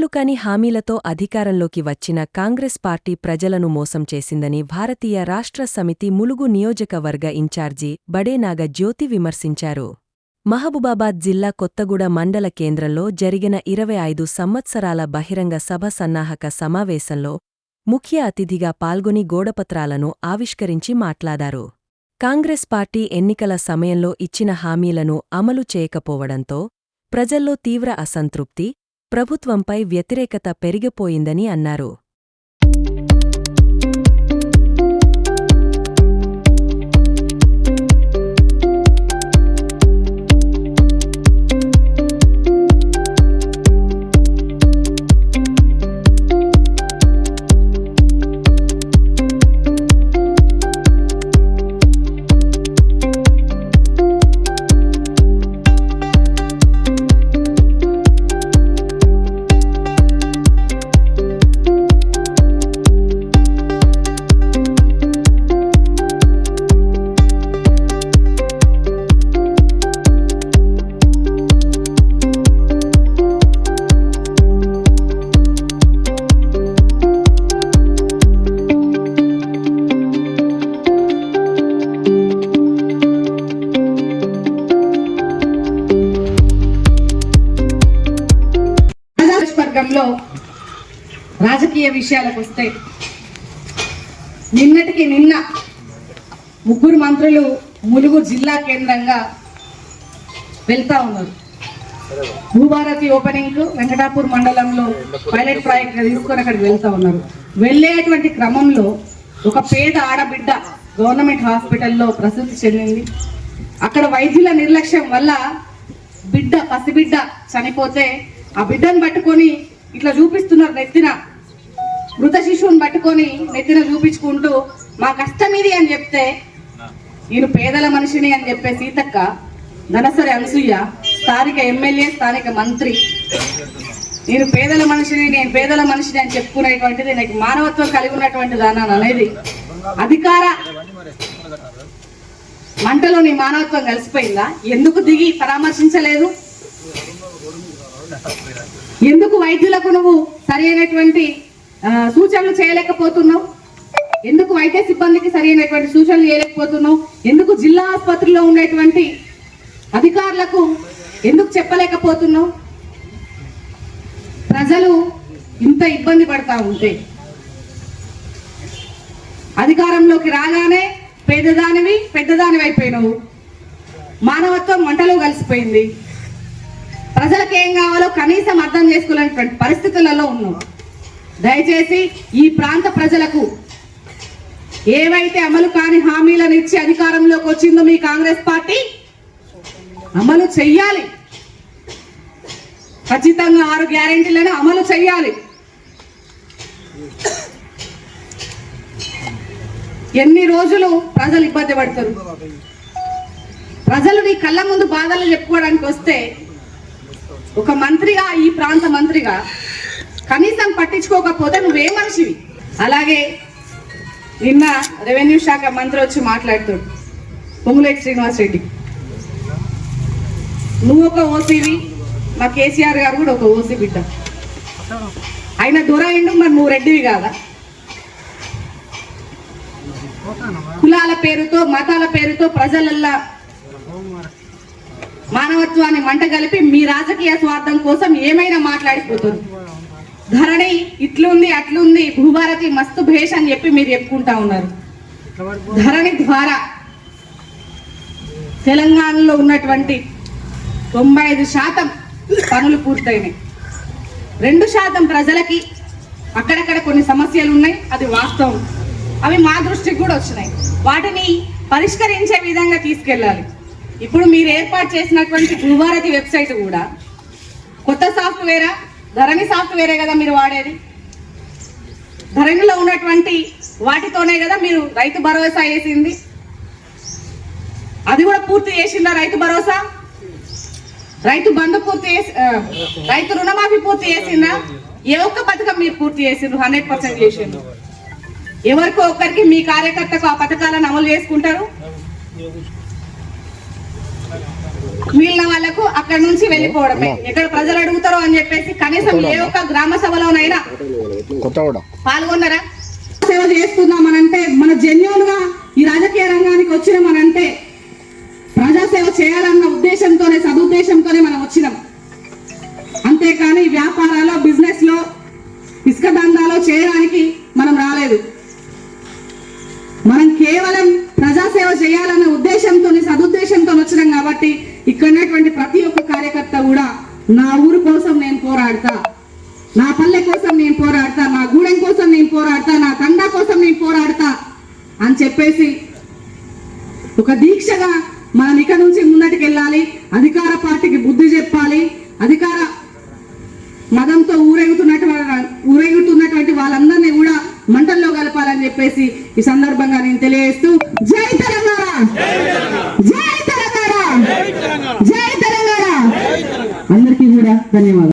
అమలుకాని హామీలతో అధికారంలోకి వచ్చిన కాంగ్రెస్ పార్టీ ప్రజలను మోసం చేసిందని భారతీయ రాష్ట్ర సమితి ములుగు నియోజకవర్గ ఇన్ఛార్జి బడేనాగ జ్యోతి విమర్శించారు. మహబూబాబాద్ జిల్లా కొత్తగూడ మండల కేంద్రంలో జరిగిన ఇరవై ఐదు సంవత్సరాల బహిరంగ సభ సన్నాహక సమావేశంలో ముఖ్య అతిథిగా పాల్గొని గోడపత్రాలను ఆవిష్కరించి మాట్లాడారు. కాంగ్రెస్ పార్టీ ఎన్నికల సమయంలో ఇచ్చిన హామీలను అమలు చేయకపోవడంతో ప్రజల్లో తీవ్ర అసంతృప్తి ప్రభుత్వంపై వ్యతిరేకత పెరిగిపోయిందని అన్నారు. నియోజకవర్గంలో రాజకీయ విషయాలకు వస్తే నిన్నటికి నిన్న ముగ్గురు మంత్రులు ములుగు జిల్లా కేంద్రంగా వెళ్తా ఉన్నారు. భూభారతి ఓపెనింగ్ వెంకటాపూర్ మండలంలో పైలట్ ప్రాజెక్ట్ తీసుకొని అక్కడికి వెళ్తా ఉన్నారు. వెళ్ళేటువంటి క్రమంలో ఒక పేద ఆడబిడ్డ గవర్నమెంట్ హాస్పిటల్లో ప్రసూతి చెందింది. అక్కడ వైద్యుల నిర్లక్ష్యం వల్ల బిడ్డ పసిబిడ్డ చనిపోతే ఆ బిడ్డను పట్టుకొని ఇట్లా చూపిస్తున్నారు నెత్తిన మృత శిశువుని పట్టుకొని నెత్తిన చూపించుకుంటూ మా కష్టం ఇది అని చెప్తే నేను పేదల మనిషిని అని చెప్పే సీతక్క ధనసరి అనసూయ స్థానిక ఎమ్మెల్యే స్థానిక మంత్రి. నేను పేదల మనిషిని నేను పేదల మనిషిని అని చెప్పుకునేటువంటిది నాకు మానవత్వం కలిగి ఉన్నటువంటి దాని అనేది. అధికార మంటలో నీ మానవత్వం కలిసిపోయిందా? ఎందుకు దిగి పరామర్శించలేదు? ఎందుకు వైద్యులకు నువ్వు సరైనటువంటి సూచనలు చేయలేకపోతున్నావు? ఎందుకు వైద్య సిబ్బందికి సరైనటువంటి సూచనలు చేయలేకపోతున్నావు? ఎందుకు జిల్లా ఆసుపత్రిలో ఉండేటువంటి అధికారులకు ఎందుకు చెప్పలేకపోతున్నావు? ప్రజలు ఇంత ఇబ్బంది పడతా ఉంటే అధికారంలోకి రాగానే పేదదానివి పెద్దదానివి అయిపోయినావు. మానవత్వం మంటలో కలిసిపోయింది. ప్రజలకు ఏం కావాలో కనీసం అర్థం చేసుకోలేనటువంటి పరిస్థితులలో ఉన్నాం. దయచేసి ఈ ప్రాంత ప్రజలకు ఏవైతే అమలు కాని హామీలను ఇచ్చి అధికారంలోకి వచ్చిందో మీ కాంగ్రెస్ పార్టీ అమలు చెయ్యాలి. ఖచ్చితంగా ఆరు గ్యారెంటీలను అమలు చెయ్యాలి. ఎన్ని రోజులు ప్రజలు ఇబ్బంది పడతారు ప్రజలు నీ కళ్ళ ముందు బాధలు చెప్పుకోవడానికి వస్తే ఒక మంత్రిగా ఈ ప్రాంత మంత్రిగా కనీసం పట్టించుకోకపోతే నువ్వే మనిషివి? అలాగే నిన్న రెవెన్యూ శాఖ మంత్రి వచ్చి మాట్లాడుతాడు పొంగులేటి శ్రీనివాస్ రెడ్డి నువ్వు ఒక ఓసీవి మా కేసీఆర్ గారు కూడా ఒక ఓసీ బిడ్డ. ఆయన దొరైండు మరి నువ్వు రెడ్డివి కాదా? కులాల పేరుతో మతాల పేరుతో ప్రజలల్లా మానవత్వాన్ని మంట కలిపి మీ రాజకీయ స్వార్థం కోసం ఏమైనా మాట్లాడిపోతుంది. ధరణి ఇట్లుంది అట్లుంది భూభారతి మస్తు భేష్ అని చెప్పి మీరు చెప్పుకుంటా ఉన్నారు. ధరణి ద్వారా తెలంగాణలో ఉన్నటువంటి తొంభై ఐదు శాతం పనులు పూర్తయినాయి. రెండు శాతం ప్రజలకి అక్కడక్కడ కొన్ని సమస్యలు ఉన్నాయి అది వాస్తవం. అవి మా దృష్టికి కూడా వచ్చినాయి. వాటిని పరిష్కరించే విధంగా తీసుకెళ్ళాలి. ఇప్పుడు మీరు ఏర్పాటు చేసినటువంటి భూభారతి వెబ్సైట్ కూడా కొత్త సాఫ్ట్వేరా? ధరణి సాఫ్ట్వేరే కదా మీరు వాడేది. ధరణిలో ఉన్నటువంటి వాటితోనే కదా మీరు రైతు భరోసా వేసింది. అది కూడా పూర్తి చేసిందా రైతు భరోసా? రైతు బంధు పూర్తి చేసి రైతు రుణమాఫీ పూర్తి చేసిందా? ఏ ఒక్క పథకం మీరు పూర్తి చేసిండ్రు? హండ్రెడ్ పర్సెంట్ చేసిండ్రు. ఎవరికో ఒక్కరికి మీ కార్యకర్తకు ఆ పథకాలను అమలు చేసుకుంటారు? మిగిలిన వాళ్ళకు అక్కడ నుంచి వెళ్ళిపోవడమే. ఎక్కడ ప్రజలు అడుగుతారో అని చెప్పేసి కనీసం ఏ ఒక్క గ్రామ సభలోనైనా పాల్గొన్నారా? సేవ చేస్తున్నామనంటే మన జెన్యున్గా ఈ రాజకీయ రంగానికి వచ్చినామనంటే ప్రజాసేవ చేయాలన్న ఉద్దేశంతోనే సదుద్దేశంతోనే మనం వచ్చినాం. అంతేకాని వ్యాపారాల్లో బిజినెస్లో ఇసుక దందాలో చేయడానికి మనం రాలేదు. మనం కేవలం ప్రజాసేవ చేయాలన్న ఉద్దేశంతో సదుద్దేశంతో నా ఊరు కోసం నేను పోరాడతా. నా పల్లె కోసం నేను పోరాడతా. నా గూడెం కోసం నేను పోరాడతా. నా తండా కోసం నేను పోరాడతా అని చెప్పేసి ఒక దీక్షగా మనం ఇక నుంచి ముందటికి వెళ్ళాలి అధికార పార్టీకి బుద్ధి చెప్పాలి. అధికార మదంతో ఊరేగుతున్నటువంటి ఊరేగుతున్నటువంటి వాళ్ళందరినీ కూడా మంటల్లో కలపాలని చెప్పేసి ఈ సందర్భంగా నేను తెలియజేస్తూ జై తెలంగాణ! జై తెలంగాణ! జై ధన్యవాదాలు